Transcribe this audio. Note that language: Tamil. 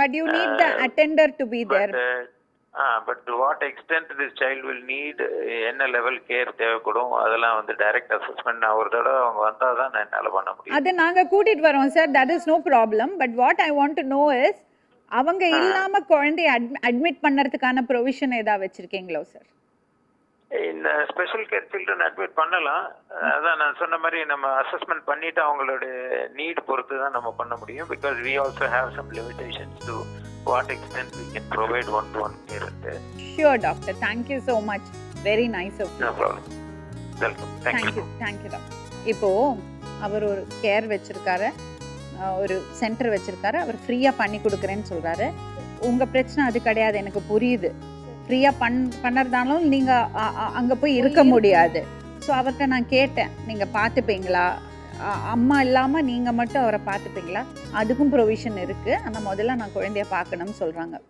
But you need the attender to be there but but to what extent this child will need என்ன லெவல் கேர் தேவைப்படும்? அதெல்லாம் வந்து டைரக்ட் அசஸ்மெண்ட் நான் ஒரு தடவை அவங்க வந்தால் தான் நான் என்னால் பண்ண முடியும். அது நாங்க கூட்டிட்டு வரோம் sir. That is no problem but what I want to know is அவங்க இல்லாம குழந்தைய அட்மிட் பண்ணறதுக்கான ப்ரொவிஷன் ஏதாவது வச்சிருக்கீங்களோ சார் இந்த ஸ்பெஷல் கேர் சில்ட்ரன் அட்மிட் பண்ணலாம். அதான் நான் சொன்ன மாதிரி நம்ம அசஸ்மெண்ட் பண்ணிட்டு அவங்களோட நீட் பொறுத்து தான் நம்ம பண்ண முடியும். Because we also have some limitations to what extent we can provide one to one care sure doctor thank you so much very nice of no problem welcome thank you thank you thank you doctor இப்போ அவர் ஒரு கேர் வச்சிருக்காரு. ஒரு சென்டர் வச்சிருக்காரு. அவர் ஃப்ரீயா பண்ணி கொடுக்குறேன்னு சொல்றாரு. உங்க பிரச்சனை அது கிடையாது. எனக்கு புரியுது. ஃப்ரீயா பண் பண்ணறதாலும் நீங்க அ- அ- அங்க போய் இருக்க முடியாது. ஸோ அவர்கிட்ட நான் கேட்டேன். நீங்க பார்த்துப்பீங்களா அம்மா இல்லாம நீங்க மட்டும் அவரை பார்த்துப்பீங்களா அதுக்கும் ப்ரொவிஷன் இருக்கு. ஆனா முதல்ல நான் குழந்தைய பார்க்கணும்னு சொல்றாங்க.